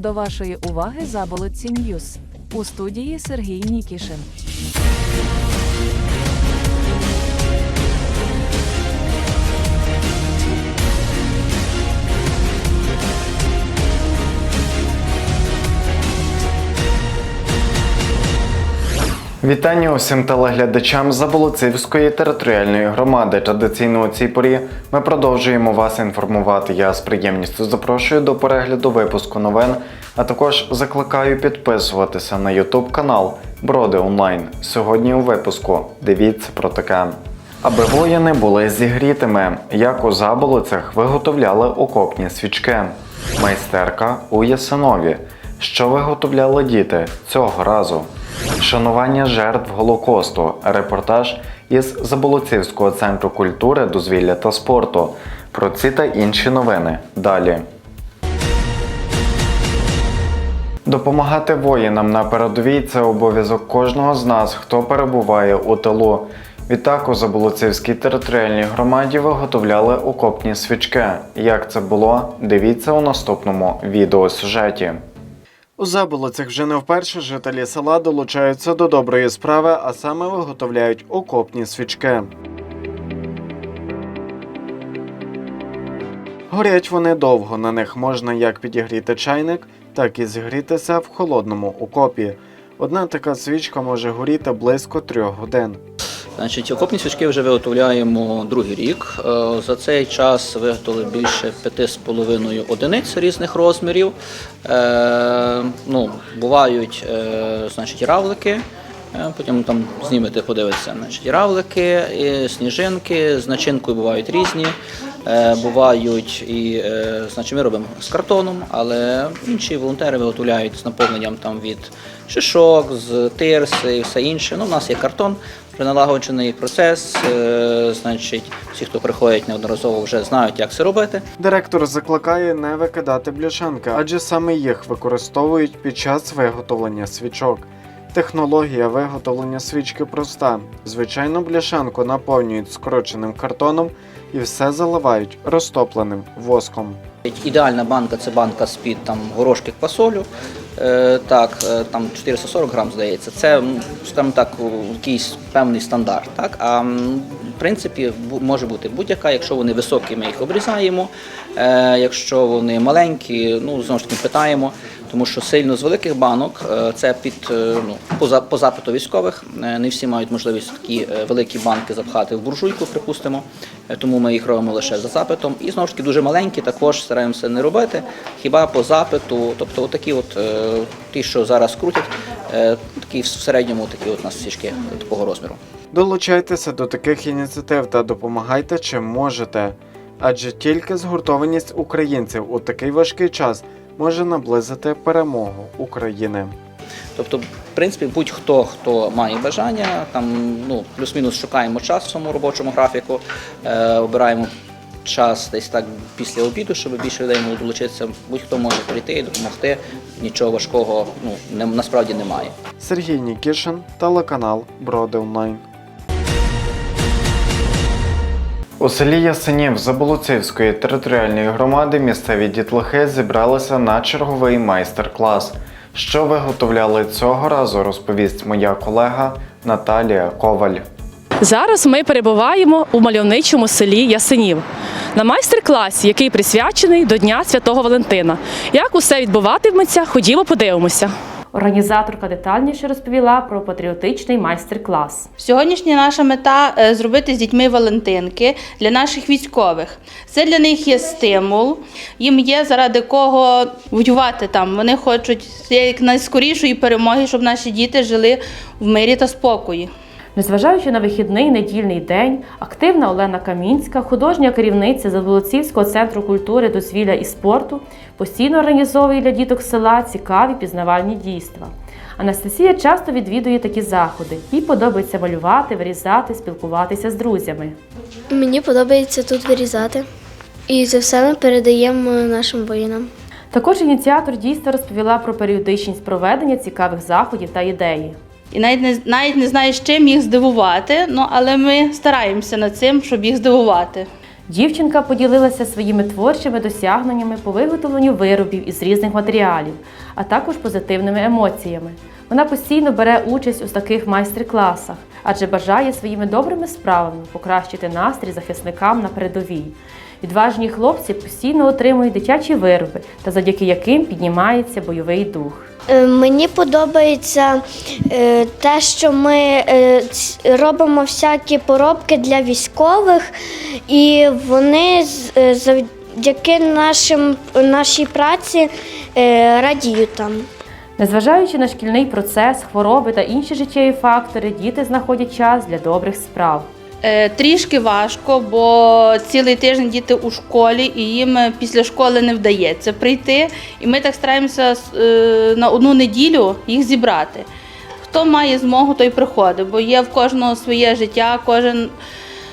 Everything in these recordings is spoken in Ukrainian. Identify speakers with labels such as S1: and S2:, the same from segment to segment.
S1: До вашої уваги Заболотці Ньюс. У студії Сергій Нікішин.
S2: Вітання усім телеглядачам Заболоцівської територіальної громади. Традиційно у цій порі ми продовжуємо вас інформувати. Я з приємністю запрошую до перегляду випуску новин, а також закликаю підписуватися на YouTube канал Броди Онлайн. Сьогодні у випуску дивіться про таке. Аби воїни були зігрітими, як у заболоцях виготовляли окопні свічки. Майстерка у Ясинові. Що виготовляли діти цього разу? Шанування жертв Голокосту. Репортаж із Заболоцівського центру культури, дозвілля та спорту. Про ці та інші новини далі. Допомагати воїнам на передовій це обов'язок кожного з нас, хто перебуває у тилу. Відтак у Заболоцівській територіальній громаді виготовляли окопні свічки. Як це було? Дивіться у наступному відеосюжеті. У Заболоцях вже не вперше жителі села долучаються до доброї справи, а саме виготовляють окопні свічки. Горять вони довго, на них можна як підігріти чайник, так і зігрітися в холодному окопі. Одна така свічка може горіти близько трьох годин.
S3: Значить, окопні свічки вже виготовляємо другий рік. Е, За цей час виготовили більше 5,5 одиниць різних розмірів. Е, Ну, бувають е, значить, равлики. Потім там знімете, подивитися. Значить, равлики, сніжинки з начинкою бувають різні. Е, Бувають і е, значить, ми робимо з картоном, але інші волонтери виготовляють з наповненням там від шишок, з тирси і все інше. Ну, у нас є картон, вже налагоджений процес. е, Значить, всі, хто приходять неодноразово, вже знають, як це робити.
S2: Директор закликає не викидати бляшанки, адже саме їх використовують під час виготовлення свічок. Технологія виготовлення свічки проста. Звичайно, бляшанку наповнюють скороченим картоном і все заливають розтопленим воском.
S3: Ідеальна банка це банка з-під там горошки квасолю. Е, так, е, там 440 грам, здається. Це, скажімо так, якийсь певний стандарт. Так? А в принципі може бути будь-яка, якщо вони високі, ми їх обрізаємо. Е, якщо вони маленькі, ну знову ж таки питаємо. Тому що сильно з великих банок е, це під е, ну, поза по запиту військових. е, Не всі мають можливість такі великі банки запхати в буржуйку, припустимо. Тому ми їх робимо лише за запитом. І знову ж таки дуже маленькі, також стараємося не робити. Хіба по запиту, тобто отакі от ті, що зараз крутять, такі в середньому такі от нас свічки такого розміру.
S2: Долучайтеся до таких ініціатив та допомагайте чим можете. Адже тільки згуртованість українців у такий важкий час може наблизити перемогу України.
S3: Тобто, в принципі, будь-хто, хто має бажання, там ну плюс-мінус шукаємо час в своєму робочому графіку, е, обираємо час десь так після обіду, щоб більше людей могло долучитися. Будь-хто може прийти і допомогти. Нічого важкого ну не, насправді немає.
S2: Сергій Нікішин, телеканал Броди Онлайн. У селі Ясенів Заболоцівської територіальної громади місцеві дітлахи зібралися на черговий майстер-клас. Що виготовляли цього разу, розповість моя колега Наталія Коваль.
S4: Зараз ми перебуваємо у мальовничому селі Ясенів на майстер-класі, який присвячений до Дня Святого Валентина. Як усе відбуватиметься, ходімо подивимося. Організаторка детальніше розповіла про патріотичний майстер-клас.
S5: Сьогоднішня наша мета е, зробити з дітьми Валентинки для наших військових. Це для них є стимул, їм є заради кого воювати там. Вони хочуть як найскорішої перемоги, щоб наші діти жили в мирі та спокої.
S4: Незважаючи на вихідний недільний день, активна Олена Камінська, художня керівниця Заболоцівського центру культури, дозвілля і спорту, постійно організовує для діток села цікаві пізнавальні дійства. Анастасія часто відвідує такі заходи. Їй подобається малювати, вирізати, спілкуватися з друзями.
S6: Мені подобається тут вирізати. І це все ми передаємо нашим воїнам.
S4: Також ініціатор дійства розповіла про періодичність проведення цікавих заходів та ідеї.
S5: І навіть не навіть не знаю, з чим їх здивувати, ну але ми стараємося над цим, щоб їх здивувати.
S4: Дівчинка поділилася своїми творчими досягненнями по виготовленню виробів із різних матеріалів, а також позитивними емоціями. Вона постійно бере участь у таких майстер-класах, адже бажає своїми добрими справами покращити настрій захисникам на передовій. Відважні хлопці постійно отримують дитячі вироби, та завдяки яким піднімається бойовий дух.
S6: Е, Мені подобається е, те, що ми е, робимо всякі поробки для військових, і вони завдяки нашим, нашій праці радіють там.
S4: Незважаючи на шкільний процес, хвороби та інші життєві фактори, діти знаходять час для добрих справ.
S5: Е, Трішки важко, бо цілий тиждень діти у школі, і їм е, після школи не вдається прийти. І ми так стараємося е, на одну неділю їх зібрати. Хто має змогу, той приходить, бо є в кожного своє життя, кожен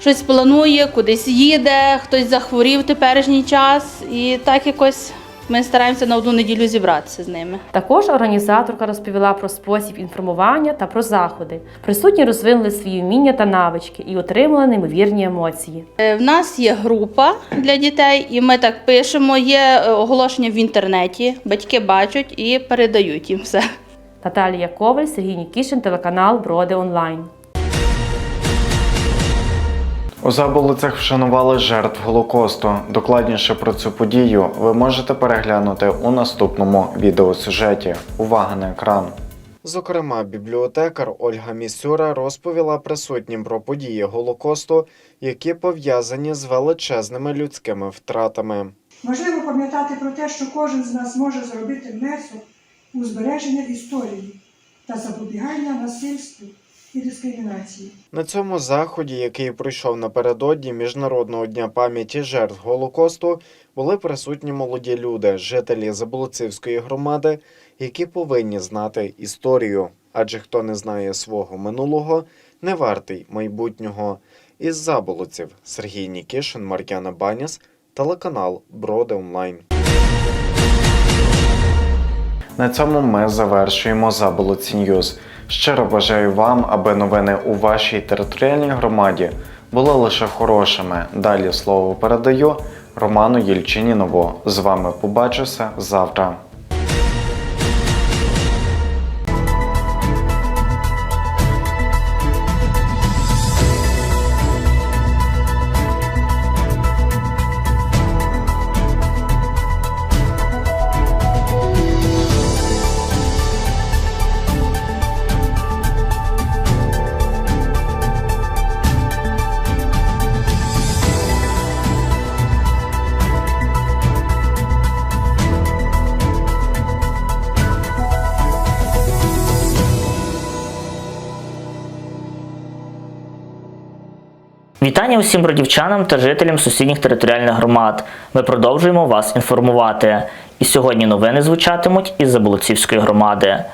S5: щось планує, кудись їде, хтось захворів теперішній час. І так якось ми стараємося на одну неділю зібратися з ними.
S4: Також організаторка розповіла про спосіб інформування та про заходи. Присутні розвинули свої вміння та навички і отримали неймовірні емоції.
S5: Е, В нас є група для дітей, і ми так пишемо. Є е, оголошення в інтернеті, батьки бачать і передають їм все.
S4: Наталія Коваль, Сергій Нікішин, телеканал Броди Онлайн.
S2: У Заболоцях вшанували жертв Голокосту. Докладніше про цю подію ви можете переглянути у наступному відеосюжеті. Увага на екран. Зокрема, бібліотекар Ольга Місюра розповіла присутнім про події Голокосту, які пов'язані з величезними людськими втратами.
S7: Важливо пам'ятати про те, що кожен з нас може зробити внесок у збереження історії та запобігання насильству і дискримінації.
S2: На цьому заході, який пройшов напередодні Міжнародного дня пам'яті жертв Голокосту, були присутні молоді люди, жителі Заболоцівської громади, які повинні знати історію. Адже хто не знає свого минулого, не вартий майбутнього. Із Заболоців Сергій Нікішин, Мар'яна Баняс, телеканал Броди Онлайн. На цьому ми завершуємо Заболоці Ньюз. Щиро бажаю вам, аби новини у вашій територіальній громаді були лише хорошими. Далі слово передаю Роману Єльчинінову. З вами побачуся завтра.
S8: Вітання усім бродівчанам та жителям сусідніх територіальних громад. Ми продовжуємо вас інформувати. І сьогодні новини звучатимуть із Заболоцівської громади.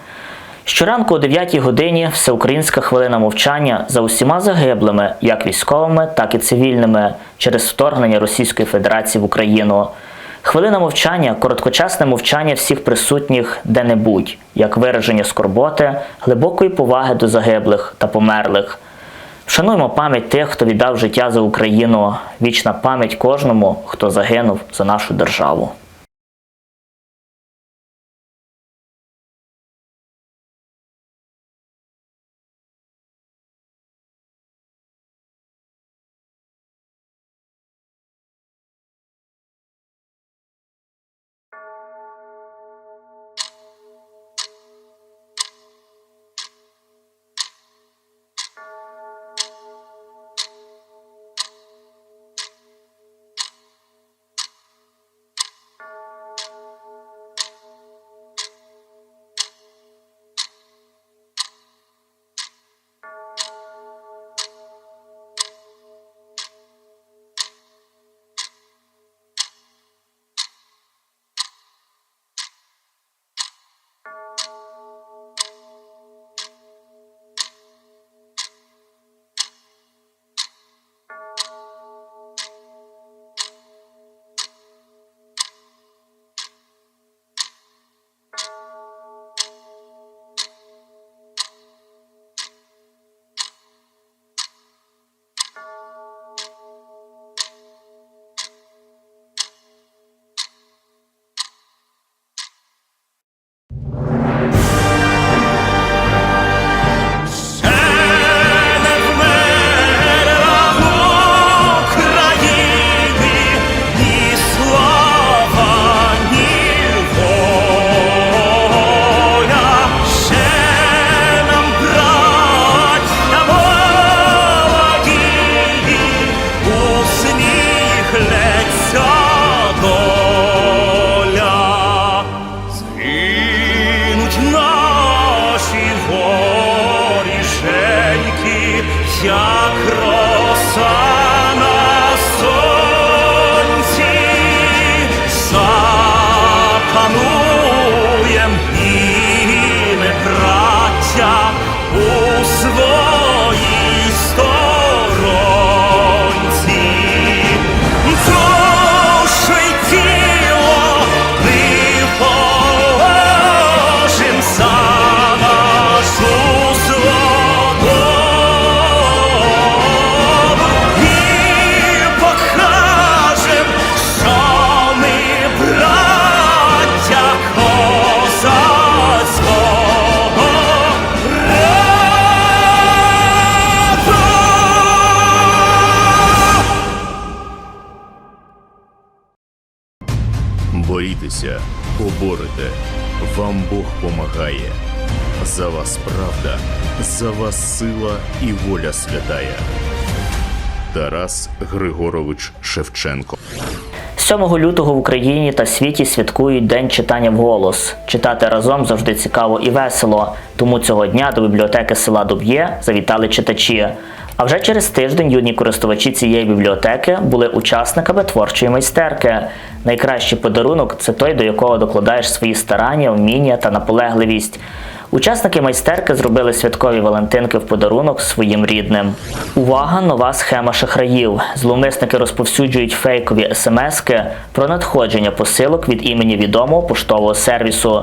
S8: Щоранку о 9 годині всеукраїнська хвилина мовчання за усіма загиблими, як військовими, так і цивільними, через вторгнення Російської Федерації в Україну. Хвилина мовчання короткочасне мовчання всіх присутніх де-небудь, як вираження скорботи, глибокої поваги до загиблих та померлих. Вшануємо пам'ять тих, хто віддав життя за Україну. Вічна пам'ять кожному, хто загинув за нашу державу.
S9: Боїтеся, поборете. Вам Бог помагає. За вас правда, за вас сила і воля святая. Тарас Григорович Шевченко.
S8: 7 лютого в Україні та світі святкують День читання вголос. Читати разом завжди цікаво і весело. Тому цього дня до бібліотеки села Дуб'є завітали читачі. А вже через тиждень юні користувачі цієї бібліотеки були учасниками творчої майстерки. Найкращий подарунок це той, до якого докладаєш свої старання, вміння та наполегливість. Учасники майстерки зробили святкові валентинки в подарунок своїм рідним. Увага! Нова схема шахраїв. Зловмисники розповсюджують фейкові смски про надходження посилок від імені відомого поштового сервісу.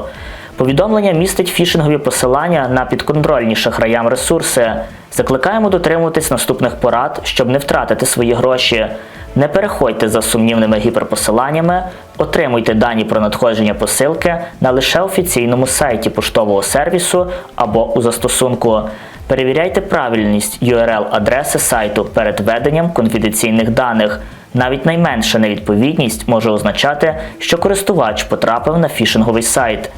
S8: Повідомлення містить фішингові посилання на підконтрольні шахраям ресурси. Закликаємо дотримуватись наступних порад, щоб не втратити свої гроші. Не переходьте за сумнівними гіперпосиланнями, отримуйте дані про надходження посилки на лише офіційному сайті поштового сервісу або у застосунку. Перевіряйте правильність URL-адреси сайту перед введенням конфіденційних даних. Навіть найменша невідповідність може означати, що користувач потрапив на фішинговий сайт.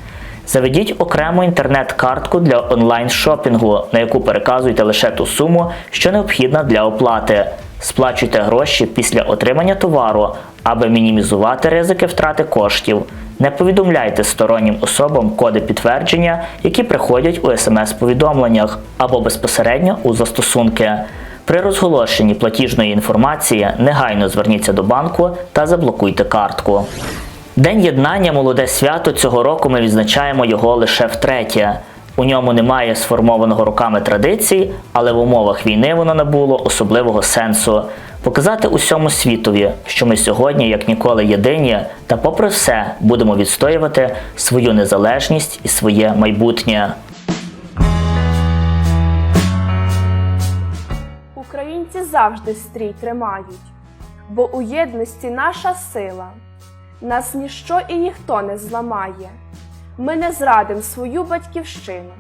S8: Заведіть окрему інтернет-картку для онлайн-шопінгу, на яку переказуєте лише ту суму, що необхідна для оплати. Сплачуйте гроші після отримання товару, аби мінімізувати ризики втрати коштів. Не повідомляйте стороннім особам коди підтвердження, які приходять у смс-повідомленнях або безпосередньо у застосунки. При розголошенні платіжної інформації негайно зверніться до банку та заблокуйте картку. День єднання молоде свято цього року ми відзначаємо його лише втретє. У ньому немає сформованого роками традицій, але в умовах війни воно набуло особливого сенсу показати усьому світові, що ми сьогодні, як ніколи, єдині, та, попри все, будемо відстоювати свою незалежність і своє майбутнє.
S10: Українці завжди стрій тримають, бо у єдності наша сила. Нас ніщо і ніхто не зламає. Ми не зрадим свою батьківщину.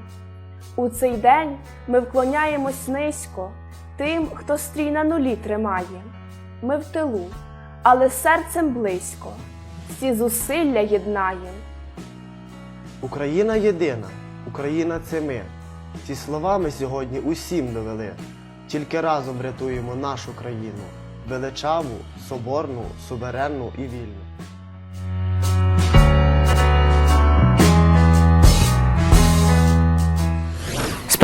S10: У цей день ми вклоняємось низько тим, хто стрій на нулі тримає. Ми в тилу, але серцем близько, всі зусилля єднаєм.
S11: Україна єдина, Україна це ми. Ці слова ми сьогодні усім довели. Тільки разом врятуємо нашу країну, величаву, соборну, суверенну і вільну.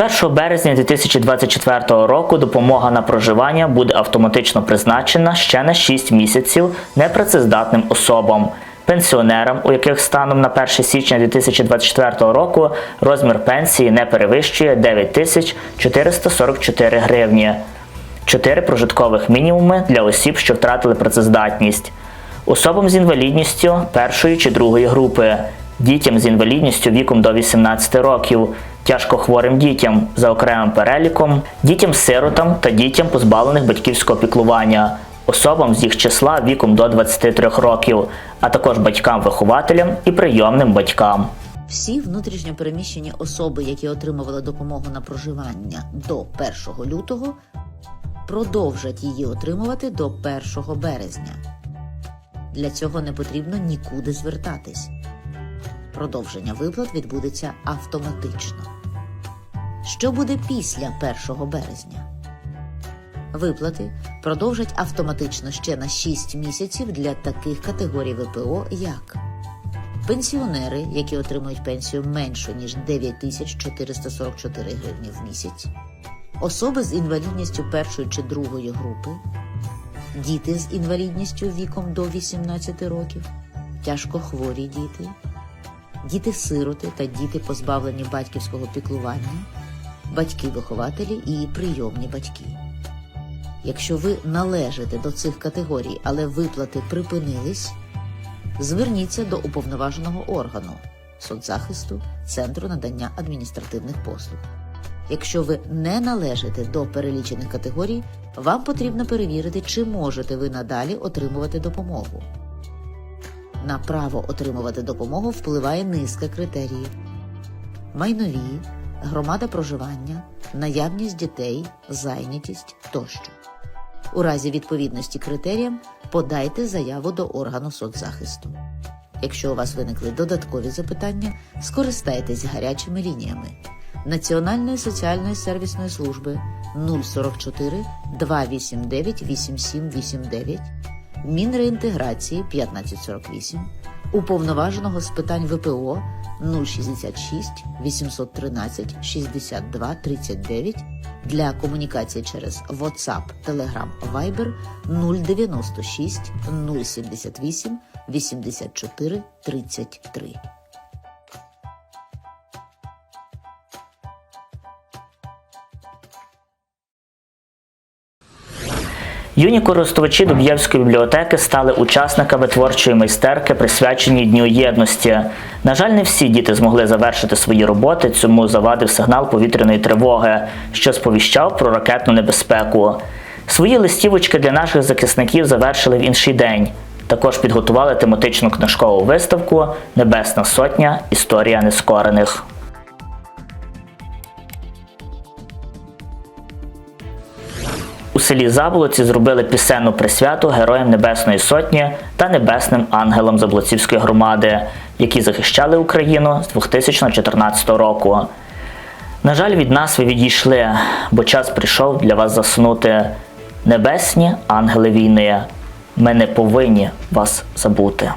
S8: 1 березня 2024 року допомога на проживання буде автоматично призначена ще на 6 місяців непрацездатним особам. Пенсіонерам, у яких станом на 1 січня 2024 року розмір пенсії не перевищує 9444 гривні. 4 прожиткових мінімуми для осіб, що втратили працездатність. Особам з інвалідністю першої чи другої групи, дітям з інвалідністю віком до 18 років, тяжкохворим дітям за окремим переліком, дітям-сиротам та дітям, позбавлених батьківського піклування, особам з їх числа віком до 23 років, а також батькам-вихователям і прийомним батькам.
S12: Всі внутрішньо переміщені особи, які отримували допомогу на проживання до 1 лютого, продовжать її отримувати до 1 березня. Для цього не потрібно нікуди звертатись. Продовження виплат відбудеться автоматично. Що буде після 1 березня? Виплати продовжать автоматично ще на 6 місяців для таких категорій ВПО, як пенсіонери, які отримують пенсію меншу ніж 9444 гривні в місяць, особи з інвалідністю першої чи другої групи, діти з інвалідністю віком до 18 років, тяжкохворі діти, діти-сироти та діти, позбавлені батьківського піклування, батьки-вихователі і прийомні батьки. Якщо ви належите до цих категорій, але виплати припинились, зверніться до уповноваженого органу соцзахисту Центру надання адміністративних послуг. Якщо ви не належите до перелічених категорій, вам потрібно перевірити, чи можете ви надалі отримувати допомогу. На право отримувати допомогу впливає низка критеріїв: майнові, громада проживання, наявність дітей, зайнятість тощо. У разі відповідності критеріям подайте заяву до органу соцзахисту. Якщо у вас виникли додаткові запитання, скористайтесь гарячими лініями Національної соціальної сервісної служби 044 289 8789, Мінреінтеграції 1548, Уповноваженого з питань ВПО 066 813 62 39 для комунікації через WhatsApp, Telegram, Viber 096 078 84 33.
S8: Юні користувачі Дуб'євської бібліотеки стали учасниками творчої майстерки, присвяченій Дню єдності. На жаль, не всі діти змогли завершити свої роботи, цьому завадив сигнал повітряної тривоги, що сповіщав про ракетну небезпеку. Свої листівочки для наших захисників завершили в інший день. Також підготували тематичну книжкову виставку Небесна Сотня. Історія нескорених. Селі Заболоці зробили пісенну присвяту Героям Небесної Сотні та Небесним ангелам Заблоцівської громади, які захищали Україну з 2014 року. На жаль, від нас ви відійшли, бо час прийшов для вас заснути. Небесні ангели війни. Ми не повинні вас забути.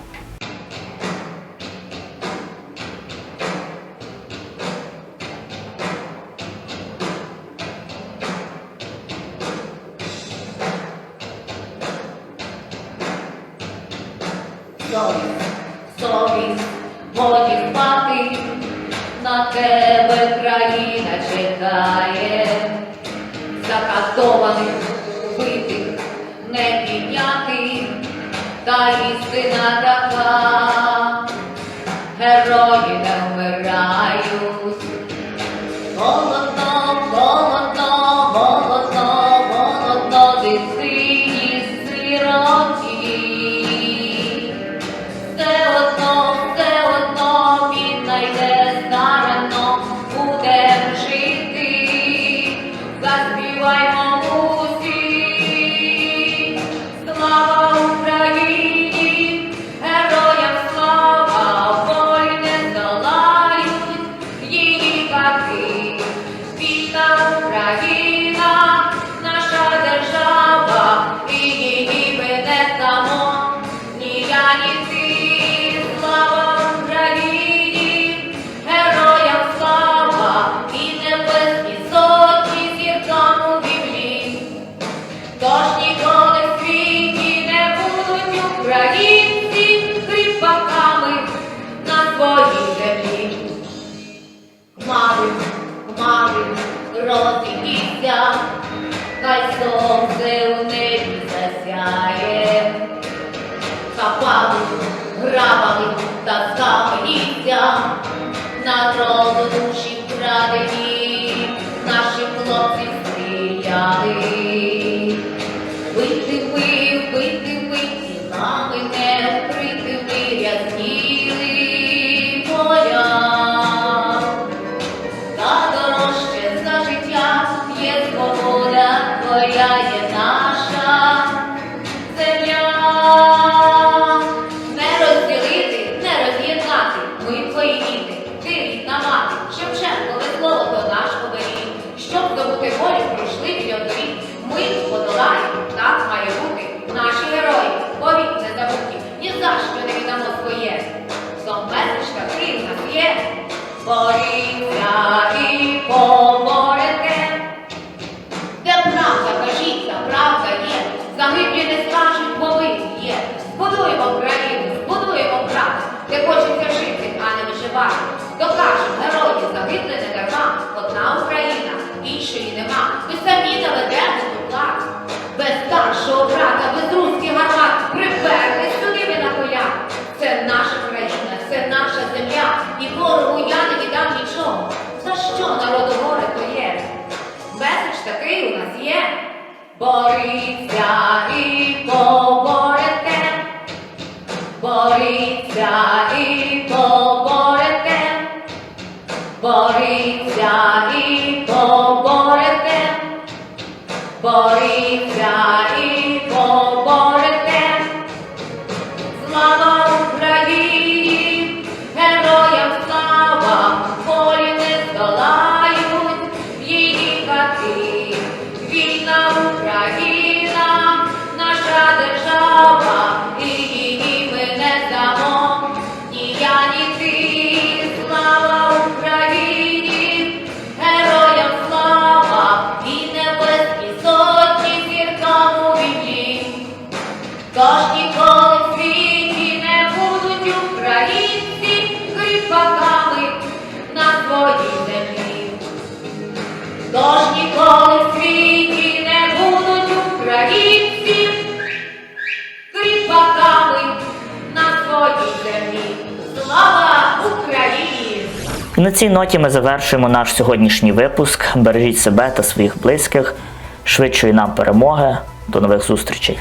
S13: Чекає, закатованих, вбитих, не підняти, та істина така, герої не та скаменіться, народу душі вкрадені, наші хлопці стріляли. Битими, битими тілами Боріться і
S8: цій ноті ми завершуємо наш сьогоднішній випуск. Бережіть себе та своїх близьких. Швидшої нам перемоги. До нових зустрічей!